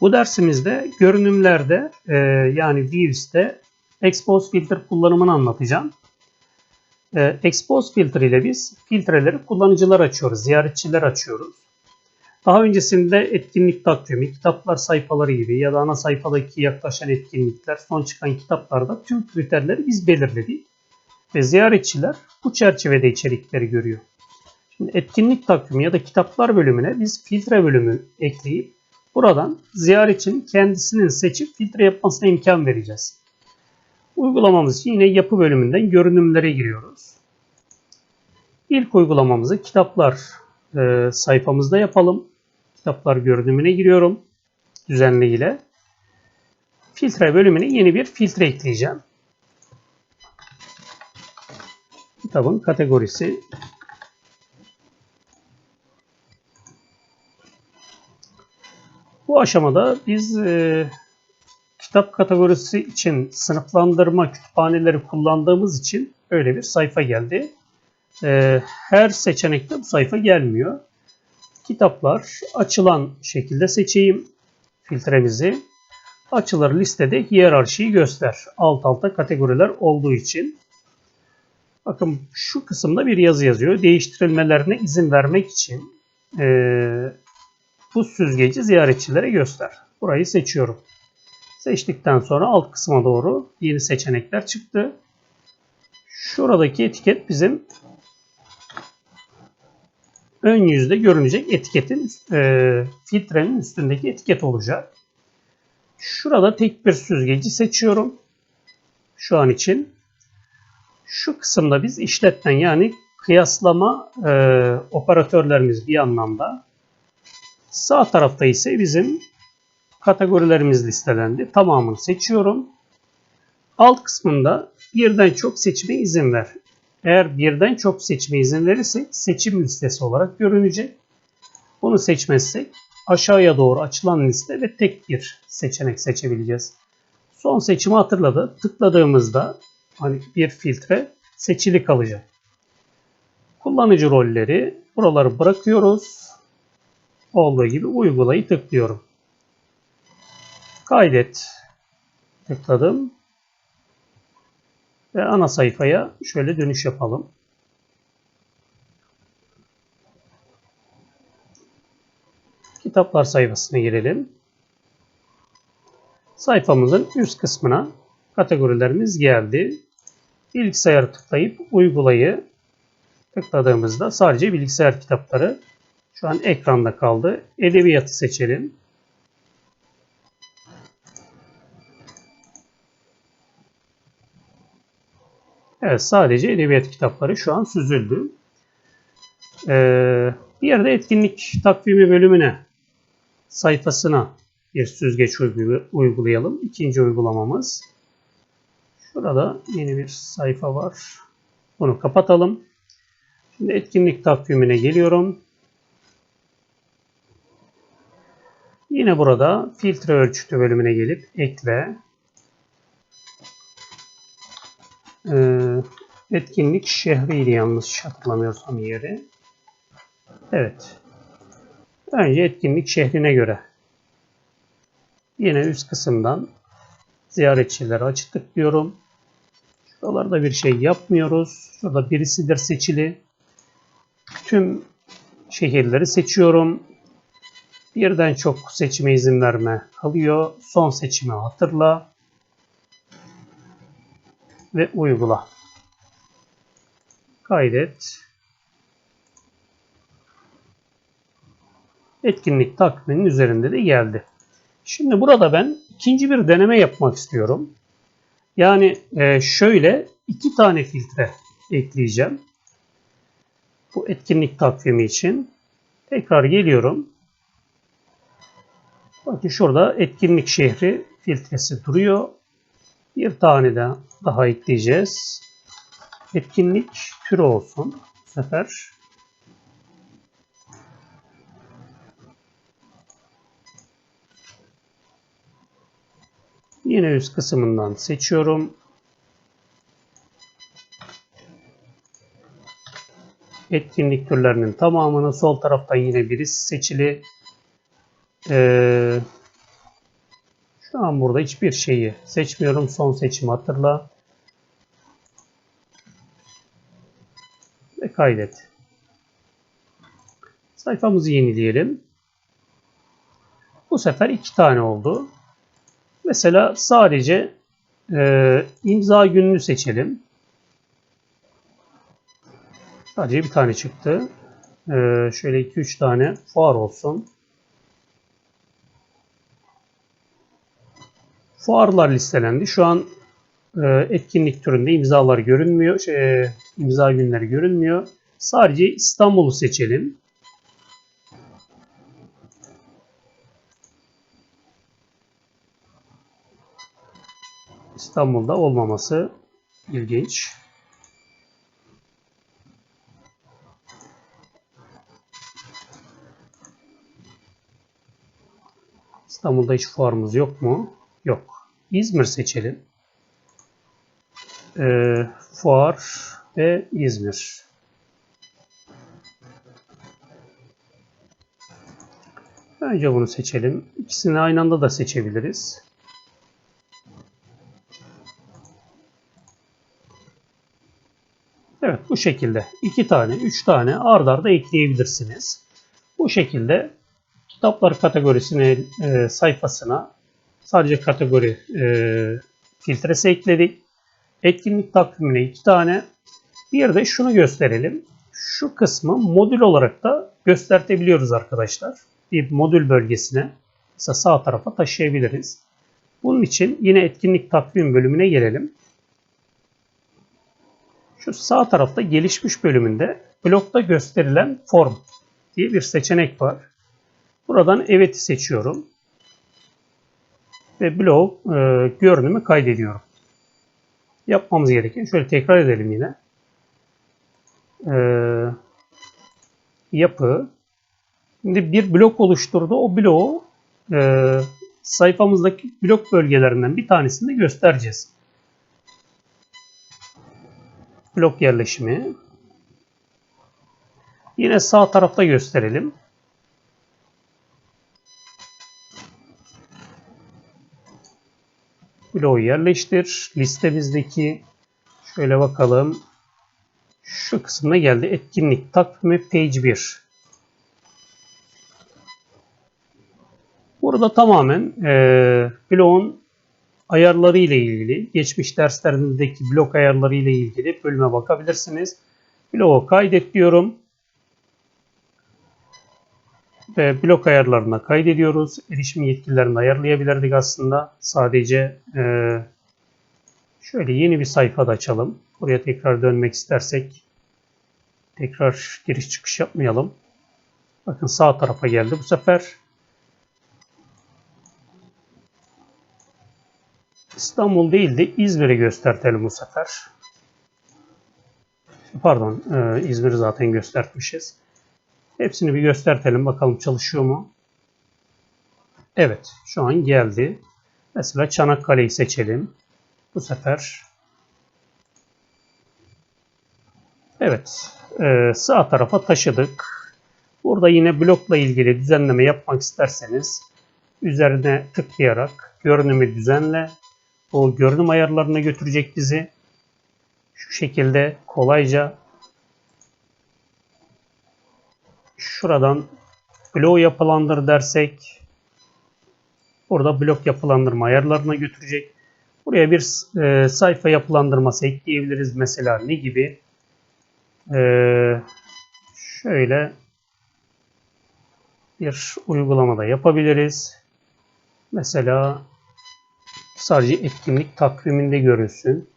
Bu dersimizde görünümlerde e, yani Views'te Expose Filter kullanımını anlatacağım. E, Expose Filter ile biz filtreleri kullanıcılar açıyoruz, ziyaretçiler açıyoruz. Daha öncesinde etkinlik takvimi, kitaplar sayfaları gibi ya da ana sayfadaki yaklaşan etkinlikler, son çıkan kitaplarda tüm kriterleri biz belirledik. Ve ziyaretçiler bu çerçevede içerikleri görüyor. Şimdi etkinlik takvimi ya da kitaplar bölümüne biz filtre bölümü ekleyip buradan ziyaretçinin kendisinin seçip filtre yapmasına imkan vereceğiz. Uygulamamız için yine yapı bölümünden görünümlere giriyoruz. İlk uygulamamızı kitaplar e, sayfamızda yapalım. Kitaplar görünümüne giriyorum. Düzenli ile. Filtre bölümüne yeni bir filtre ekleyeceğim. Kitabın kategorisi Bu aşamada biz e, kitap kategorisi için sınıflandırma kütüphaneleri kullandığımız için öyle bir sayfa geldi. E, her seçenekte bu sayfa gelmiyor. Kitaplar açılan şekilde seçeyim filtremizi. Açılır listede hiyerarşiyi göster. Alt alta kategoriler olduğu için. Bakın şu kısımda bir yazı yazıyor. Değiştirilmelerine izin vermek için e, bu süzgeci ziyaretçilere göster. Burayı seçiyorum. Seçtikten sonra alt kısma doğru yeni seçenekler çıktı. Şuradaki etiket bizim ön yüzde görünecek etiketin e, filtrenin üstündeki etiket olacak. Şurada tek bir süzgeci seçiyorum. Şu an için. Şu kısımda biz işletmen yani kıyaslama e, operatörlerimiz bir anlamda Sağ tarafta ise bizim kategorilerimiz listelendi. Tamamını seçiyorum. Alt kısmında birden çok seçime izin ver. Eğer birden çok seçime izin verirsek seçim listesi olarak görünecek. Bunu seçmezsek aşağıya doğru açılan liste ve tek bir seçenek seçebileceğiz. Son seçimi hatırladı. Tıkladığımızda hani bir filtre seçili kalacak. Kullanıcı rolleri buraları bırakıyoruz olduğu gibi uygulayı tıklıyorum. Kaydet tıkladım. Ve ana sayfaya şöyle dönüş yapalım. Kitaplar sayfasına girelim. Sayfamızın üst kısmına kategorilerimiz geldi. Bilgisayarı tıklayıp uygulayı tıkladığımızda sadece bilgisayar kitapları şu an ekranda kaldı. Edebiyatı seçelim. Evet sadece edebiyat kitapları şu an süzüldü. Ee, bir yerde etkinlik takvimi bölümüne sayfasına bir süzgeç uygulayalım. İkinci uygulamamız. Şurada yeni bir sayfa var. Bunu kapatalım. Şimdi etkinlik takvimine geliyorum. Yine burada filtre ölçütü bölümüne gelip ekle. Ee, etkinlik şehriydi yanlış hatırlamıyorsam yeri. Evet. Önce etkinlik şehrine göre. Yine üst kısımdan ziyaretçileri açı tıklıyorum. Şuralarda bir şey yapmıyoruz. Şurada birisidir seçili. Tüm şehirleri seçiyorum. Birden çok seçime izin verme kalıyor. Son seçimi hatırla. Ve uygula. Kaydet. Etkinlik takviminin üzerinde de geldi. Şimdi burada ben ikinci bir deneme yapmak istiyorum. Yani e, şöyle iki tane filtre ekleyeceğim. Bu etkinlik takvimi için. Tekrar geliyorum. Bakın şurada etkinlik şehri filtresi duruyor. Bir tane de daha ekleyeceğiz. Etkinlik türü olsun bu sefer. Yine üst kısmından seçiyorum. Etkinlik türlerinin tamamını sol taraftan yine birisi seçili. Ee, an burada hiçbir şeyi seçmiyorum. Son seçimi hatırla. Ve kaydet. Sayfamızı yenileyelim. Bu sefer iki tane oldu. Mesela sadece e, imza gününü seçelim. Sadece bir tane çıktı. E, şöyle 2-3 tane fuar olsun. Fuarlar listelendi. Şu an e, etkinlik türünde imzalar görünmüyor. Şey, e, imza günleri görünmüyor. Sadece İstanbul'u seçelim. İstanbul'da olmaması ilginç. İstanbul'da hiç fuarımız yok mu? Yok. İzmir seçelim. Ee, fuar ve İzmir. Önce bunu seçelim. İkisini aynı anda da seçebiliriz. Evet bu şekilde iki tane, üç tane ard arda ekleyebilirsiniz. Bu şekilde kitaplar kategorisine e, sayfasına sadece kategori e, filtresi ekledik. Etkinlik takvimine iki tane. Bir de şunu gösterelim. Şu kısmı modül olarak da göstertebiliyoruz arkadaşlar. Bir modül bölgesine mesela sağ tarafa taşıyabiliriz. Bunun için yine etkinlik takvim bölümüne gelelim. Şu sağ tarafta gelişmiş bölümünde blokta gösterilen form diye bir seçenek var. Buradan evet'i seçiyorum. Ve blok e, görünümü kaydediyorum. Yapmamız gereken şöyle tekrar edelim yine. E, yapı. Şimdi bir blok oluşturdu. O bloğu e, sayfamızdaki blok bölgelerinden bir tanesini göstereceğiz blok yerleşimi. Yine sağ tarafta gösterelim. Bloğu yerleştir. Listemizdeki şöyle bakalım. Şu kısmına geldi. Etkinlik takvimi page 1. Burada tamamen e, bloğun ayarları ile ilgili, geçmiş derslerindeki blok ayarları ile ilgili bölüme bakabilirsiniz. Bloğu kaydet diyorum. Ve blok ayarlarına kaydediyoruz. Erişim yetkilerini ayarlayabilirdik aslında. Sadece e, şöyle yeni bir sayfada açalım. Buraya tekrar dönmek istersek tekrar giriş çıkış yapmayalım. Bakın sağ tarafa geldi bu sefer. İstanbul değil de İzmir'i göstertelim bu sefer. Pardon, e, İzmir'i zaten göstermişiz. Hepsini bir göstertelim bakalım çalışıyor mu? Evet, şu an geldi. Mesela Çanakkale'yi seçelim. Bu sefer Evet, e, sağ tarafa taşıdık. Burada yine blokla ilgili düzenleme yapmak isterseniz üzerine tıklayarak görünümü düzenle o görünüm ayarlarına götürecek bizi. Şu şekilde kolayca şuradan blok yapılandır dersek burada blok yapılandırma ayarlarına götürecek. Buraya bir e, sayfa yapılandırması ekleyebiliriz. Mesela ne gibi? E, şöyle bir uygulamada yapabiliriz. Mesela sadece etkinlik takviminde görünsün.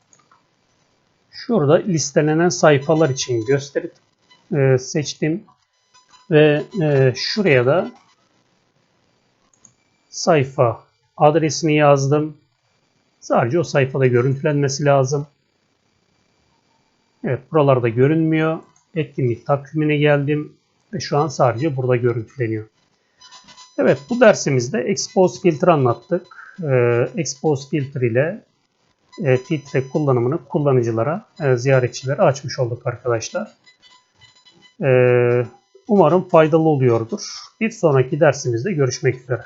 Şurada listelenen sayfalar için gösterip e, seçtim ve e, şuraya da sayfa adresini yazdım. Sadece o sayfada görüntülenmesi lazım. Evet buralarda görünmüyor. Etkinlik takvimine geldim ve şu an sadece burada görüntüleniyor. Evet bu dersimizde expose filtre anlattık e, expose filtre ile e, filtre kullanımını kullanıcılara, e, ziyaretçilere açmış olduk arkadaşlar. E, umarım faydalı oluyordur. Bir sonraki dersimizde görüşmek üzere.